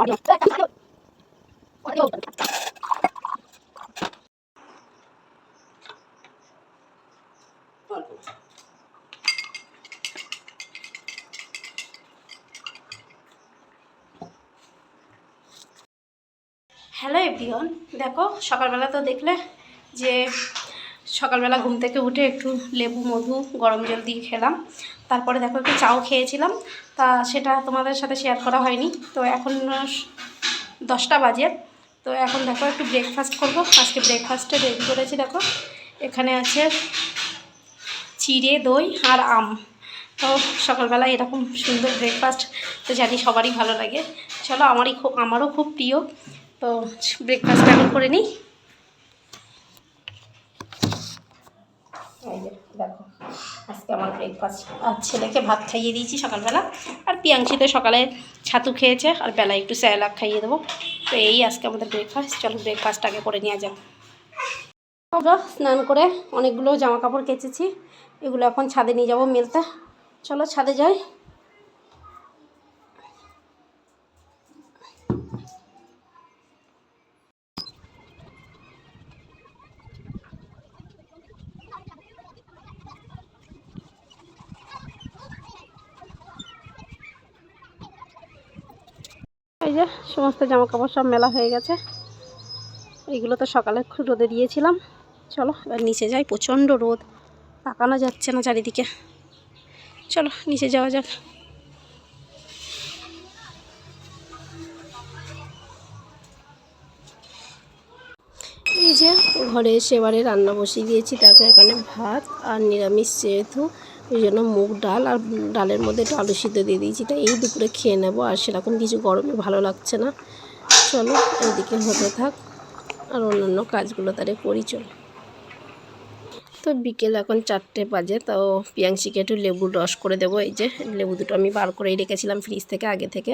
Hello everyone দেখো, সকালবেলা তো দেখলে যে সকালবেলা ঘুম থেকে উঠে একটু লেবু মধু, গরম জল দিয়ে খেলাম। তারপরে দেখো একটু চাও খেয়েছিলাম। তা সেটা তোমাদের সাথে শেয়ার করা হয়নি। তো এখন দশটা বাজে। তো এখন দেখো একটু ব্রেকফাস্ট করব। আজকে ব্রেকফাস্টে রেডি করেছি দেখো। এখানে আছে চিড়ে, দই আর আম। তো সকালবেলা এরকম সুন্দর ব্রেকফাস্ট তো জানি সবারই ভালো লাগে। চলো, আমারই খুব আমারও খুব প্রিয়। তো ব্রেকফাস্ট এখন করে নিই এই যে দেখো আজকে আমার ব্রেকফাস্ট আর ছেলেকে ভাত খাইয়ে দিয়েছি সকালবেলা। আর পিয়াংশি তো সকালে ছাতু খেয়েছে, আর বেলায় একটু স্যালাক খাইয়ে দেবো। তো এই আজকে আমাদের ব্রেকফাস্ট চলো ব্রেকফাস্ট আগে করে নিয়ে যাও আমরা স্নান করে অনেকগুলো জামা কাপড় কেচেছি, এগুলো এখন ছাদে নিয়ে যাব মেলতে। চলো ছাদে যাই। যে সমস্ত জামা কাপড় সব মেলা হয়ে গেছে। এইগুলো তো সকালে রোদে দিয়েছিলাম। চলো, এবার নিচে যাই, প্রচণ্ড রোদ। তাকানো যাচ্ছে না চারিদিকে। চলো, নিচে যাওয়া যাক। এই যে, ঘরে এসে এবারে রান্না বসিয়ে দিয়েছি। তাকে এখানে ভাত আর নিরামিষ যেহেতু ওই জন্য মুগ ডাল আর ডালের মধ্যে একটু আলু সিদ্ধ দিয়ে দিয়েছি। তাই এই দুপুরে খেয়ে নেব আর সেরকম কিছু গরমে ভালো লাগছে না। চলো, এইদিকে হতে থাক আর অন্যান্য কাজগুলো তারে করি, চলো। তো বিকেল এখন চারটে বাজে, তো পিয়াংশিকে একটু লেবুর রস করে দেবো। এই যে লেবু দুটো আমি বার করেই রেখেছিলাম ফ্রিজ থেকে আগে থেকে।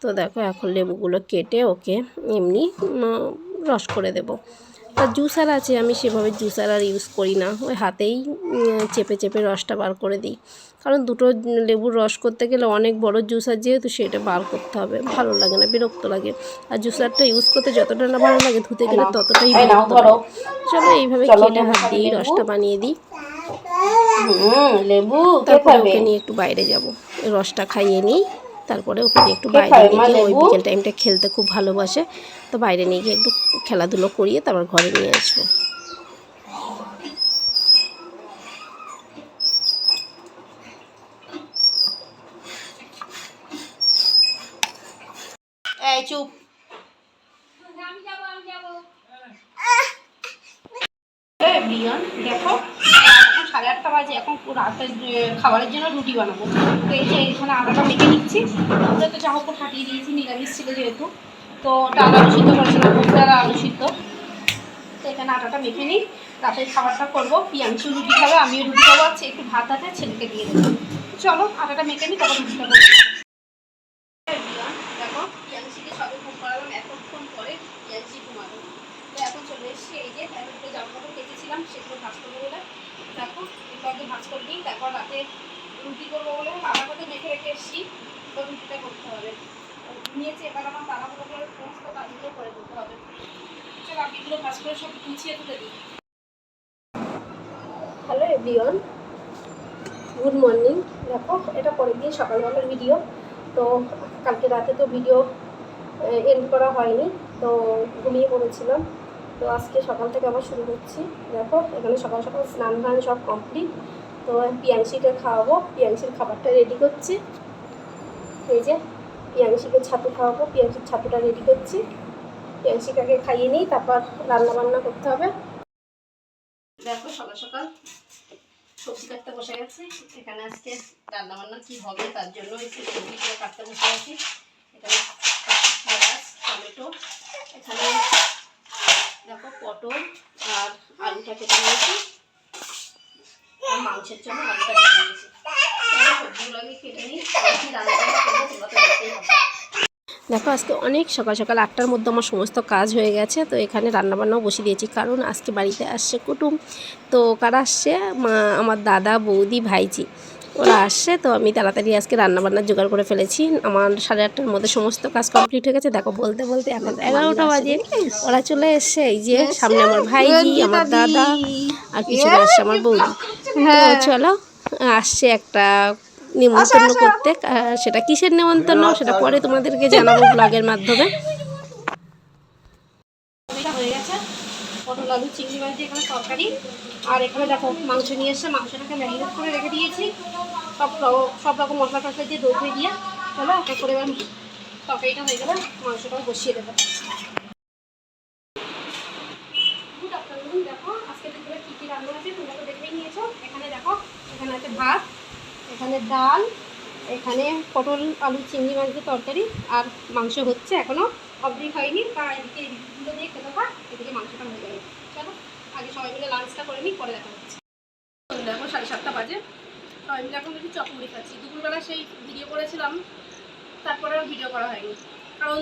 তো দেখো, এখন লেবুগুলো কেটে ওকে এমনি রস করে দেবো। আর জুসার আছে আমি সেভাবে জুসার আর ইউজ করি না। ওই হাতেই চেপে চেপে রসটা বার করে দিই। কারণ দুটো লেবুর রস করতে গেলে অনেক বড় জুসার যেহেতু সেটা বার করতে হবে ভালো লাগে না বিরক্ত লাগে। আর জুসারটা ইউজ করতে যতটা না ভালো লাগে ধুতে গেলে ততটাই বিরক্ত লাগে। চলো এইভাবে কেটে হাত দিয়ে রসটা বানিয়ে দিই। লেবু তারপরে ওকে নিয়ে একটু বাইরে যাব। রসটা খাইয়ে নিই। তারপরে ওকে একটু বাইরে নিয়ে গিয়ে ওই বিকেল টাইমটা খেলতে খুব ভালোবাসে। তো বাইরে নিয়ে গিয়ে একটু খেলাধুলো করিয়ে তারপর ঘরে নিয়ে আসব। এই চুপ। দেখো। আটটা বাজে, এখন রাতের খাবারের জন্য রুটি বানাবো। তো এই যে এখানে আটাটা মেখে নিচ্ছি। ওটা তো যা হোক ফাটিয়ে দিয়েছি, নিরামিষ ছিল যেহেতু। তো ডাল আলু সিদ্ধ মুগ ডাল আলু সিদ্ধ তো এখানে আটাটা মেখে নিই। রাতের খাবারটা করব, পিয়াংশু রুটি খাবে, আমিও রুটি খাব আছে একটু ভাত আছে, ছেলেকে দিয়ে দেবো। চলো আটাটা মেখে নিই, তারপর রুটিটা করব everyone, দেখো পিয়াংশিকে সবে ফোন করালাম এতক্ষণ পরে পিয়াংশি ঘুমাবে তো এখন চলে এসেছি এই যে এখন দুটো জামা কাপড় কেটেছিলাম সেগুলো ভাজ করব বলে দেখো একটু আগে ভাজ করে দিই তারপর রাতে রুটি করব বলে আটাটাতে মেখে রেখে এসেছি, তো রুটিটা করতে হবে। ঘুমিয়েছি এবার আমার তাড়াহুড়ো করে সমস্ত কাজগুলো করে করতে হবে। চলো আপিগুলো ভাজ করে সব গুছিয়ে তুলে দিই। হ্যালো এভরিওয়ান গুড মর্নিং দেখো, এটা পরের দিন সকালবেলার ভিডিও তো কালকে রাতে তো ভিডিও এন্ড করা হয়নি, তো ঘুমিয়ে পড়েছিলাম। তো আজকে সকাল থেকে আবার শুরু করছি। দেখো, এখানে সকাল সকাল স্নান ধান সব কমপ্লিট তো পিয়াংশিকে খাওয়াবো। পিয়াংশির খাবারটা রেডি করছি। এই যে, পিয়াংশিকে ছাতু খাওয়াবো। পিয়াংশির ছাতুটা রেডি করছি। পিয়াংশিকে আগে খাইয়ে নিই, তারপর রান্না বান্না করতে হবে। দেখো, সকাল সকাল সবজি কাটতে বসে গেছি। এখানে আজকে রান্না বান্না কি হবে, তার জন্য একটু সবজিগুলো কাটতে বসে গেছি এখানে পেঁয়াজ টমেটো এখানে দেখো পটল আর আলুটা কেটে নিয়েছি মাংসের জন্য আলুটা ভেজে নিয়েছি দেখো, আজকে অনেক সকাল সকাল আটটার মধ্যে আমার সমস্ত কাজ হয়ে গেছে, তো এখানে রান্নাবান্নাও বসিয়ে দিয়েছি, কারণ আজকে বাড়িতে আসছে কুটুম। তো কারা আসছে? মা, আমার দাদা, বৌদি, ভাইজি। ওরা আসছে তো আমি তাড়াতাড়ি আজকে রান্না বান্নার জোগাড় করে ফেলেছি। আমার সাড়ে আটটার মধ্যে সমস্ত কাজ কমপ্লিট হয়ে গেছে। দেখো বলতে বলতে এখন এগারোটা বাজে। ওরা চলে এসছে এই যে সামনে আমার ভাইজি আমার দাদা আর পিছনে আসছে আমার বৌদি। তো চলো আসছে একটা নিমন্ত্রণ করতে। সেটা কিসের নিমন্ত্রণ? সেটা পরে তোমাদেরকে জানাব ব্লগের মাধ্যমে। এটা হয়ে গেছে। পটল আলু চিংড়ি মাছ দিয়ে এখানে তরকারি। আর এখানে দেখো মাংস নিয়ে এসে মাংসটাকে ম্যারিনেট করে রেখে দিয়েছি। সব সব রকম মশলা টসলা দিয়ে দই হয়ে দিয়ে চলো একটা করে এবার তরকারিটা হয়ে যাবে মাংসটাও বসিয়ে দেবো। দেখো আজকে নিয়েছো। এখানে দেখো, এখানে আছে ভাত, এখানে ডাল, এখানে পটল, আলু, চিংড়ি মাছ দিয়ে তরকারি আর মাংস হচ্ছে এখনও অবধি হয়নি। তা এদিকে এগুলো দিয়ে খেতে এদিকে মাংসটা হয়ে যাবে চলো, আগে সবাই মিলে লাঞ্চটা করে নিই, পরে দেখো সাড়ে সাতটা বাজে সবাই মিলে এখন একটু চকমুড়ি খাচ্ছি দুপুরবেলা সেই ভিডিও করেছিলাম তারপরে ভিডিও করা হয়নি। কারণ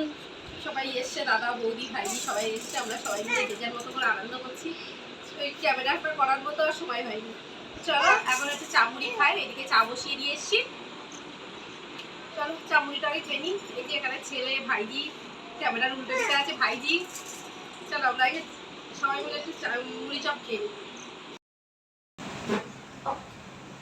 সবাই এসছে, দাদা, বৌদি, ভাইজি সবাই এসছে, আমরা সবাই মিলে যে মতো করে আনন্দ করছি। ওই ক্যামেরা করার মতো আর সময় হয়নি। চলো, এখন একটু চা মুড়ি খাই, এদিকে চা বসিয়ে দিয়ে এসছি। চলো চা মুড়িটা আগে খেয়ে নিই। যে এখানে ছেলে, ভাইজি ক্যামেরার উল্টো দিকে আছে, ভাইজি। চলো, আমরা আগে সবাই মিলে একটু মুড়ি চপ খেয়ে নিই।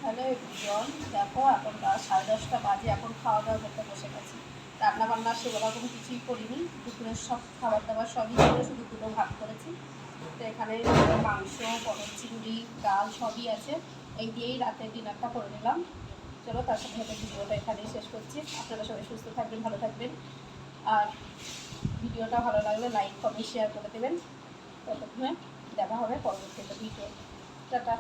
হ্যালো জন দেখো, এখন সাড়ে দশটা বাজে, এখন খাওয়া দাওয়া করতে বসে গেছি। রান্না বান্না সেরকম কিছুই করিনি। দুপুরের সব খাবার দাবার সবই ছিল, শুধু দুটো ভাত করেছি। তো এখানে মাংস, পটল চিংড়ি, ডাল সবই আছে। এই দিয়েই রাতের ডিনারটা করে নিলাম। চলো, তার সাথে সাথে ভিডিওটা এখানেই শেষ করছি। আপনারা সবাই সুস্থ থাকবেন, ভালো থাকবেন। আর ভিডিওটা ভালো লাগলে লাইক, কমেন্ট শেয়ার করে দেবেন। ততক্ষণে দেখা হবে পরবর্তী ভিডিও টাটা।